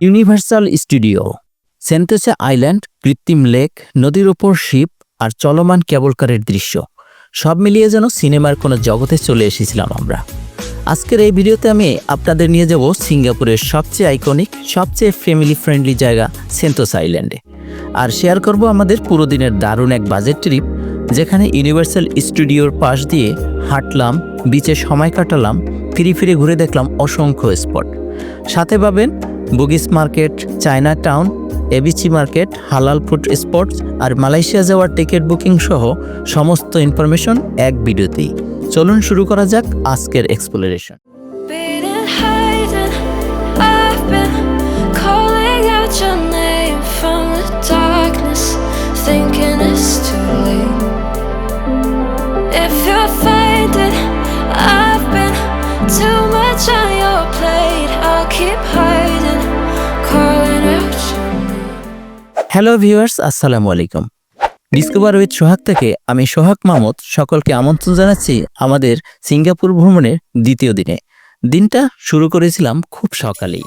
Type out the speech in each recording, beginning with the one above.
Universal studio, Sentosa island, কৃত্রিম lake, নদীর ওপর শিপ আর চলমান কেবলকারের দৃশ্য। সব মিলিয়ে যেন সিনেমার কোনো জগতে চলে এসেছিলাম আমরা। আজকের এই ভিডিওতে আমি আপনাদের নিয়ে যাব সিঙ্গাপুরের সবচেয়ে আইকনিক, সবচেয়ে ফ্যামিলি ফ্রেন্ডলি জায়গা, সেন্টোস আইল্যান্ডে। আর শেয়ার করব আমাদের পুরো দিনের দারুণ এক বাজেট ট্রিপ যেখানে ইউনিভার্সাল স্টুডিওর পাশ দিয়ে হাঁটলাম বিচে সময় কাটালাম, ফিরে ফিরে ঘুরে দেখলাম অসংখ্য স্পট সাথে পাবেন Bugis market China town ABC market হালাল ফুড স্পটস আর মালয়েশিয়া যাওয়ার টিকিট বুকিং সহ সমস্ত ইনফরমেশন এক ভিডিওতেই। চলুন শুরু করা যাক আজকের এক্সপ্লোরেশন হ্যালো ভিউয়ার্স আসসালামু আলাইকুম। ডিসকভার উইথ সোহাগ থেকে আমি সোহাগ মামত সকলকে আমন্ত্রণ জানাচ্ছি আমাদের সিঙ্গাপুর ভ্রমণের দ্বিতীয় দিনে। দিনটা শুরু করেছিলাম খুব সকালেই।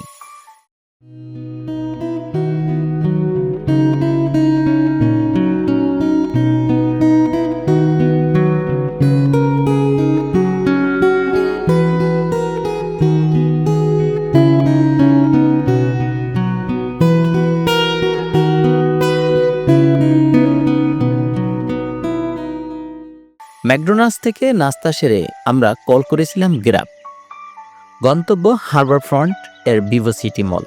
ম্যাকডোনাল্ডস থেকে নাস্তা সেরে আমরা কল করেছিলাম গ্রাব গন্তব্য হারবার ফ্রন্ট এর Vivo City mall.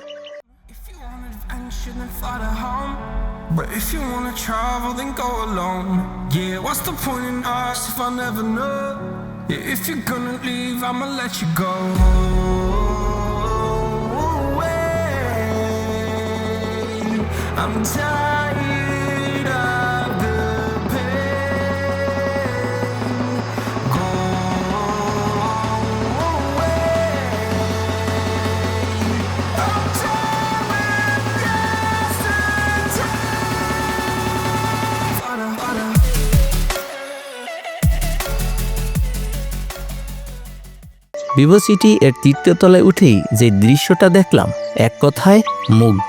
But if you wanna travel, then go alone. Yeah, what's the point in us if I never know? Yeah, if you're gonna leave, I'ma let you go. Away. I'm tired Vivo এর তৃতীয় তলায় উঠেই যে দৃশ্যটা দেখলাম, এক কথায় মুগ্ধ।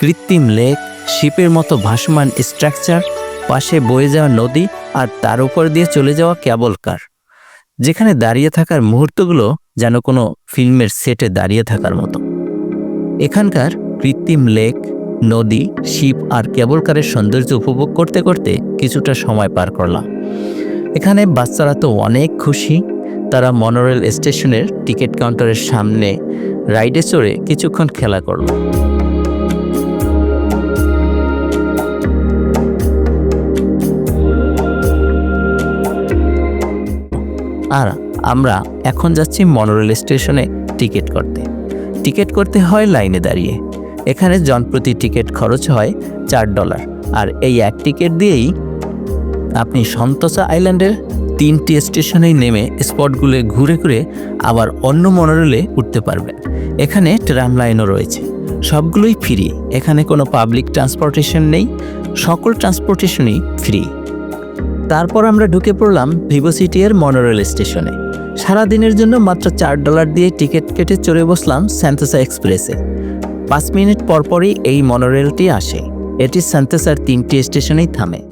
কৃত্রিম লেক, শিপের মতো ভাসমান স্ট্রাকচার, পাশে বয়ে যাওয়া নদী আর তার উপর দিয়ে চলে যাওয়া কেবল কার যেখানে দাঁড়িয়ে থাকার মুহূর্তগুলো যেন কোনো ফিল্মের সেটে দাঁড়িয়ে থাকার মতো। এখানকার কৃত্রিম লেক, নদী, শিপ আর কেবল কারের সৌন্দর্য উপভোগ করতে করতে কিছুটা সময় পার করলাম। এখানে বাচ্চারা তো অনেক খুশি তারা মনোরেল স্টেশনের টিকিট কাউন্টারের সামনে রাইডে চড়ে কিছুক্ষণ খেলা করল। আর আমরা এখন যাচ্ছি মনোরেল স্টেশনে টিকিট করতে। টিকিট করতে হয় লাইনে দাঁড়িয়ে। এখানে জনপ্রতি টিকিট খরচ হয় চার ডলার। আর এই এক টিকিট দিয়েই আপনি সন্তোষা আইল্যান্ডের তিনটি স্টেশনেই নেমে স্পটগুলো ঘুরে ঘুরে আবার অন্য মনোরেলে উঠতে পারবেন এখানে ট্রাম লাইনও রয়েছে। সবগুলোই ফ্রি। এখানে কোনো পাবলিক ট্রান্সপোর্টেশন নেই। সকল ট্রান্সপোর্টেশনই ফ্রি। তারপর আমরা ঢুকে পড়লাম ভিভোসিটি এর মনোরেল স্টেশনে। সারা দিনের জন্য মাত্র চার ডলার দিয়ে টিকিট কেটে চড়ে বসলাম স্যান্তোসা এক্সপ্রেসে। পাঁচ মিনিট পরপরই এই মনোরেলটি আসে। এটি স্যান্তোসার তিনটি স্টেশনেই থামে।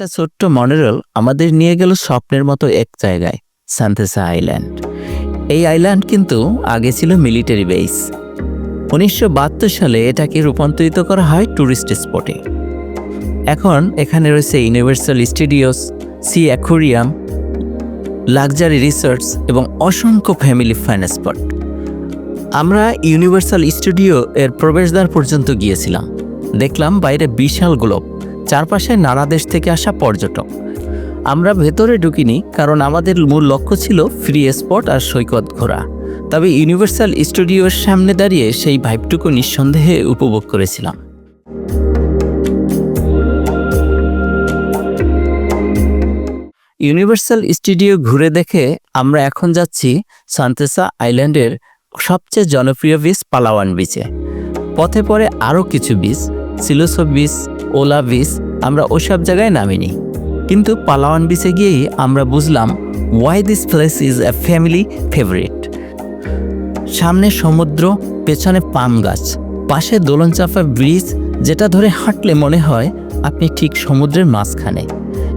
একটা ছোট্ট মনোরেল আমাদের নিয়ে গেল স্বপ্নের মতো এক জায়গায় সান্তেসা আইল্যান্ড। এই আইল্যান্ড কিন্তু আগে ছিল মিলিটারি বেস। উনিশশো বাহাত্তর সালে এটাকে রূপান্তরিত করা হয় ট্যুরিস্ট স্পটে। এখন এখানে রয়েছে Universal Studios, sea aquarium, luxury resorts এবং অসংখ্য ফ্যামিলি ফাইন স্পট। আমরা ইউনিভার্সাল স্টুডিও এর প্রবেশদ্বার পর্যন্ত গিয়েছিলাম। দেখলাম বাইরে বিশাল গ্লোব। চারপাশে নানা দেশ থেকে আসা পর্যটক। আমরা ভেতরে ঢুকিনি কারণ আমাদের মূল লক্ষ্য ছিল ফ্রি স্পট আর সৈকত ঘোরা। তবে ইউনিভার্সাল স্টুডিওর সামনে দাঁড়িয়ে সেই ভাইবটুকু নিঃসন্দেহে উপভোগ করেছিলাম। ইউনিভার্সাল স্টুডিও ঘুরে দেখে আমরা এখন যাচ্ছি সান্তেসা আইল্যান্ডের সবচেয়ে জনপ্রিয় বিচ পালাওয়ান বিচে পথে পরে আরও কিছু বিচ সিলোসো বিচ ওলা বিচ আমরা ওসব জায়গায় নামিনি। কিন্তু পালাওয়ান বিচে গিয়েই আমরা বুঝলাম why this place is a family favourite সামনে সমুদ্র, পেছনে পাম গাছ, পাশে দোলনচাপা ব্রিজ, যেটা ধরে হাঁটলে মনে হয় আপনি ঠিক সমুদ্রের মাঝখানে।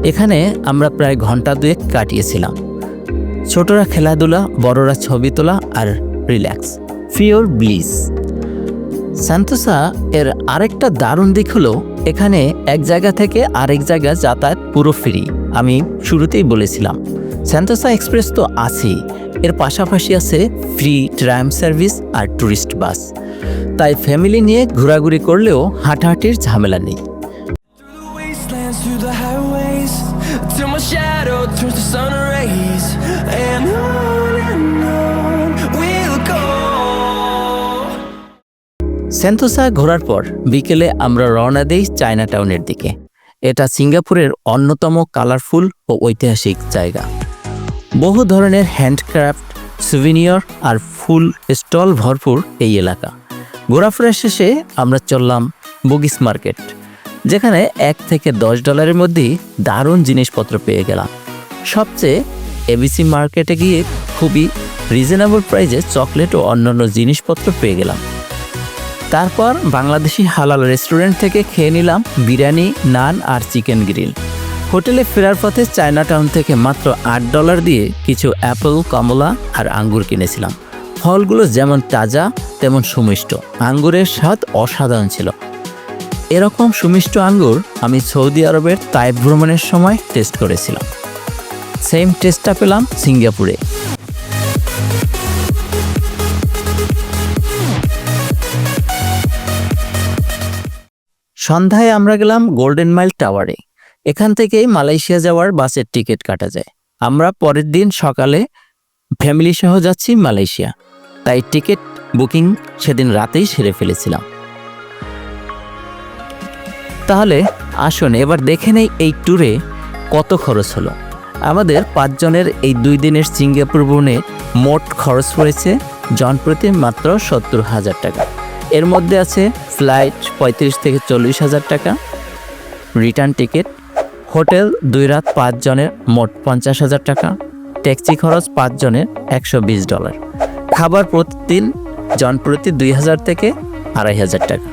এখানে আমরা প্রায় ঘণ্টা দুয়েক কাটিয়েছিলাম। ছোটরা খেলাধুলা, বড়রা ছবি তোলা আর রিল্যাক্স। ফিওর ব্লিস স্যান্তোসা এর আরেকটা দারুণ দিক হলো, এখানে এক জায়গা থেকে আরেক জায়গা যাতায়াত পুরো ফ্রি আমি শুরুতেই বলেছিলাম স্যান্তোসা এক্সপ্রেস তো আছেই। এর পাশাপাশি আছে ফ্রি ট্রাম সার্ভিস আর ট্যুরিস্ট বাস তাই ফ্যামিলি নিয়ে ঘোরাঘুরি করলেও হাঁটাহাঁটির ঝামেলা নেই। সেন্থোসা ঘোরার পর বিকেলে আমরা রওনা দেই চায়না টাউনের দিকে। এটা সিঙ্গাপুরের অন্যতম কালারফুল ও ঐতিহাসিক জায়গা। বহু ধরনের হ্যান্ডক্রাফট সুভিনিয়র আর ফুল স্টল ভরপুর এই এলাকা। ঘোরাফেরা শেষে আমরা চললাম বুগিস মার্কেট, যেখানে এক থেকে দশ ডলারের মধ্যেই দারুণ জিনিসপত্র পেয়ে গেলাম। সবচেয়ে এবিসি মার্কেটে গিয়ে খুবই রিজনেবল প্রাইসে চকলেট ও অন্যান্য জিনিসপত্র পেয়ে গেলাম। তারপর বাংলাদেশি হালাল রেস্টুরেন্ট থেকে খেয়ে নিলাম বিরিয়ানি, নান আর চিকেন গ্রিল। হোটেলে ফেরার পথে চায়না টাউন থেকে মাত্র আট ডলার দিয়ে কিছু অ্যাপেল, কমলা আর আঙ্গুর কিনেছিলাম। ফলগুলো যেমন তাজা, তেমন সুমিষ্ট। আঙ্গুরের স্বাদ অসাধারণ ছিল। এরকম সুমিষ্ট আঙ্গুর আমি সৌদি আরবের তাইপ ভ্রমণের সময় টেস্ট করেছিলাম। সেম টেস্টটা পেলাম সিঙ্গাপুরে। সন্ধ্যায় আমরা গেলাম গোল্ডেন মাইল টাওয়ারে এখান থেকেই মালয়েশিয়া যাওয়ার বাসের টিকিট কাটা যায়। আমরা পরের দিন সকালে ফ্যামিলি সহ যাচ্ছি মালয়েশিয়া। তাই টিকিট বুকিং সেদিন রাতেই সেরে ফেলেছিলাম। তাহলে আসুন, এবার দেখে নেই এই ট্যুরে কত খরচ হলো। আমাদের পাঁচজনের এই দুই দিনের সিঙ্গাপুর ভ্রমণে মোট খরচ পড়েছে, জনপ্রতি মাত্র সত্তর হাজার টাকা। এর মধ্যে আছে ফ্লাইট পঁয়ত্রিশ থেকে চল্লিশ হাজার টাকা, রিটার্ন টিকিট, হোটেল দুই রাত পাঁচ জনের মোট পঞ্চাশ হাজার টাকা, ট্যাক্সি খরচ পাঁচ জনের একশো বিশ ডলার। খাবার প্রতিদিন জনপ্রতি দুই হাজার থেকে আড়াই হাজার টাকা।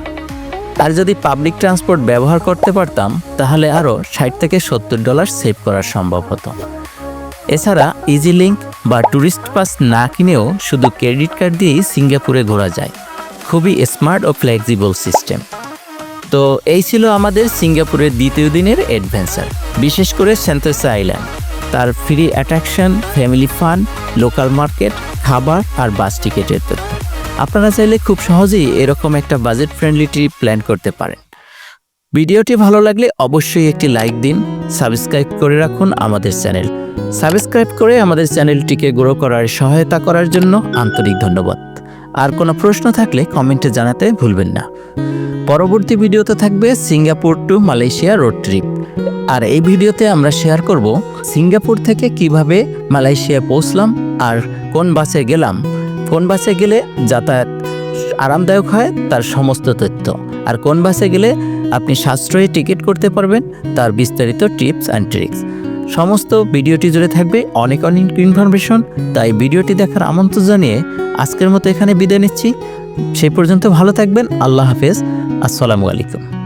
আর যদি পাবলিক ট্রান্সপোর্ট ব্যবহার করতে পারতাম, তাহলে আরও ষাট থেকে সত্তর ডলার সেভ করা সম্ভব হতো। এছাড়া ইজি লিঙ্ক বা ট্যুরিস্ট পাস না কিনেও শুধু ক্রেডিট কার্ড দিয়েই সিঙ্গাপুরে ঘোরা যায়। খুবই স্মার্ট ও ফ্লেক্সিবল সিস্টেম। তো এই ছিল আমাদের সিঙ্গাপুরের দ্বিতীয় দিনের অ্যাডভেঞ্চার, বিশেষ করে সেন্টোসা আইল্যান্ড তার free attraction family fun local market খাবার আর বাস টিকিটের তথ্য। আপনারা চাইলে খুব সহজেই এরকম একটা বাজেট ফ্রেন্ডলি ট্রিপ প্ল্যান করতে পারেন। ভিডিওটি ভালো লাগলে অবশ্যই একটি লাইক দিন সাবস্ক্রাইব করে রাখুন আমাদের চ্যানেল। সাবস্ক্রাইব করে আমাদের চ্যানেলটিকে গ্রো করার সহায়তা করার জন্য আন্তরিক ধন্যবাদ। আর কোনো প্রশ্ন থাকলে কমেন্টে জানাতে ভুলবেন না। পরবর্তী ভিডিওতে থাকবে Singapore to Malaysia road trip. আর এই ভিডিওতে আমরা শেয়ার করব সিঙ্গাপুর থেকে কীভাবে মালয়েশিয়া পৌঁছলাম আর কোন বাসে গেলাম। কোন বাসে গেলে যাতায়াত আরামদায়ক হয় তার সমস্ত তথ্য। আর কোন বাসে গেলে আপনি সাশ্রয়ী টিকিট করতে পারবেন তার বিস্তারিত টিপস অ্যান্ড ট্রিক্স। সমস্ত ভিডিওটি জুড়ে থাকবে অনেক অনেক ইনফরমেশন, তাই ভিডিওটি দেখার আমন্ত্রণ জানিয়ে আজকের মতো এখানে বিদায় নিচ্ছি। সেই পর্যন্ত ভালো থাকবেন, আল্লাহ হাফেজ, আসসালামু আলাইকুম।